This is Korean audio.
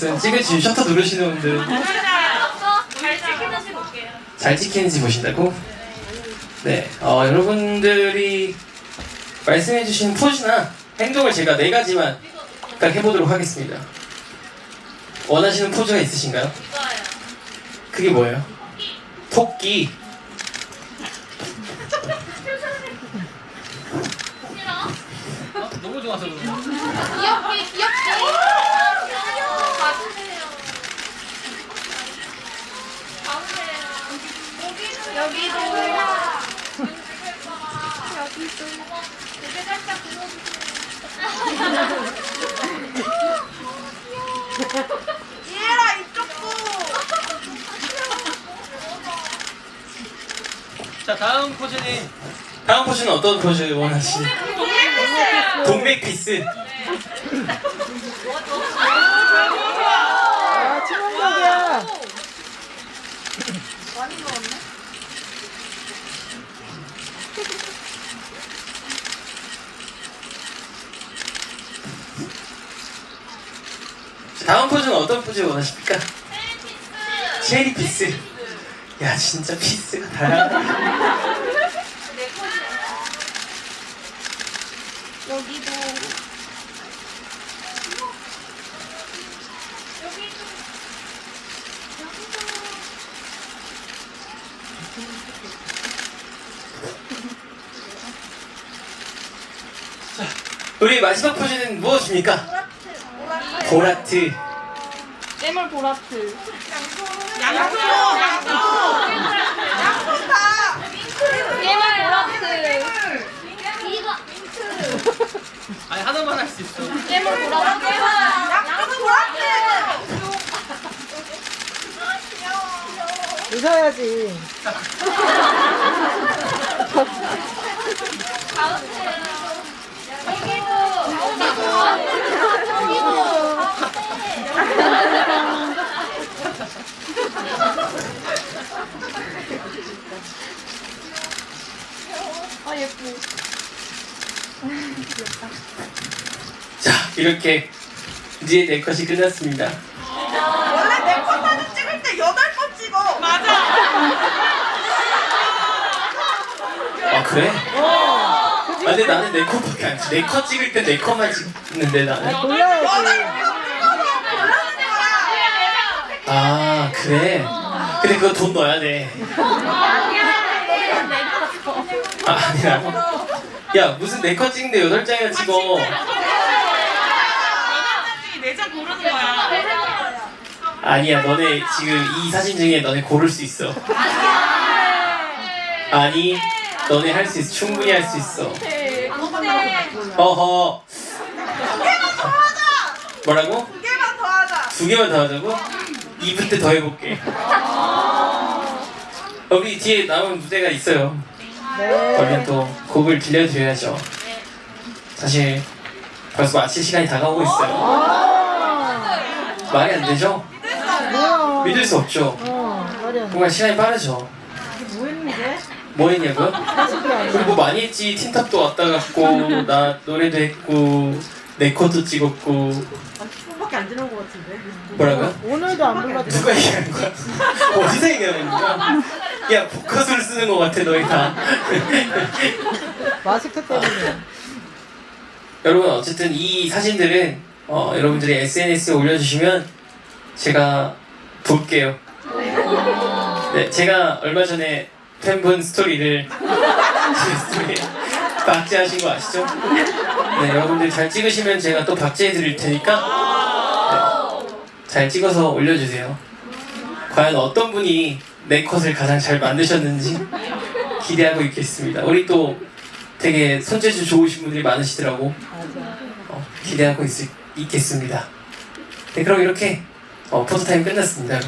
찍은 지금 셔터 누르시는 분들 잘 찍히는지 볼게요. 잘 찍히는지 보신다고? 네, 어, 여러분들이 말씀해주신 포즈나 행동을 제가 네 가지만 딱 해보도록 하겠습니다. 원하시는 포즈가 있으신가요? 이거예요. 그게 뭐예요? 토끼. 너무 좋아서 그런 거. 귀엽게 귀엽게. 여기도. 여기도. 되게 살짝 얘라 이쪽도 자, 다음 포즈는 다음 포즈는 어떤 포즈 원하시는? 동맥 피스. 아, 치명적이야. 자, 다음 포즈는 어떤 포즈 원하십니까? 체리 피스. 야, 진짜 피스가 다양하다. 여기도. 우리 마지막 포즈는 무엇입니까? 보라트. 뇌물 보라트. 양손 양손 다 뇌물 보라트. 이거. 아니 하나만 할 수 있어. 뇌물 보라트. 양손 보라트 웃어야지. 자, 이렇게 이제 내 컷이 끝났습니다. 원래 내컷 사진 찍을 때 여덟 번 찍어 맞아 아 그래? 아 근데 나는 내 컷밖에 안 찍. 내컷 찍을 때 내 컷만 찍는데 나는. 여덟 골라야지. 번 찍어서 골라는 거야 아 그래? 근데 그거 돈 넣어야 돼. 아 아니라고? 야 무슨 내컷 찍는데 여덟 장이나 찍어? 내장 고르는 거야 아니야 너네 지금 이 사진 중에 너네 고를 수 있어. 아니 너네 할 수 있어 충분히 할 수 있어. 어허 뭐라고? 두 개만 더 하자 두 개만 더 하자고? 2분 때 더 해볼게. 우리 뒤에 남은 무대가 있어요. 그러면 네. 또 곡을 들려드려야죠. 사실 벌써 마칠 시간이 다가오고 있어요. 아, 말이 안 되죠? 믿을 수 없죠. 정말 시간이 빠르죠. 뭐 했는데? 뭐 했냐고요? 그리고 뭐 많이 했지. 틴탑도 왔다 갔고 나 노래도 했고 내 컷도 찍었고 손밖에 안 지는 거 같은데 뭐라고요? 오늘도 안 불렀대. 누가 얘기하는 거야? 어디서 얘기하는 거야? 야 복컷을 쓰는 거 같아 너희 다. 마스크 때문에. 여러분 어쨌든 이 사진들은 어, 여러분들이 SNS에 올려주시면 제가 볼게요. 네, 제가 얼마 전에 팬분 스토리를 제 스토리에 박제하신 거 아시죠? 네, 여러분들 잘 찍으시면 제가 또 박제해 드릴 테니까 네, 잘 찍어서 올려주세요. 과연 어떤 분이 내 컷을 가장 잘 만드셨는지 기대하고 있겠습니다. 우리 또 되게 손재주 좋으신 분들이 많으시더라고. 어, 기대하고 있, 있겠습니다. 네, 그럼 이렇게 어, 포토타임 끝났습니다.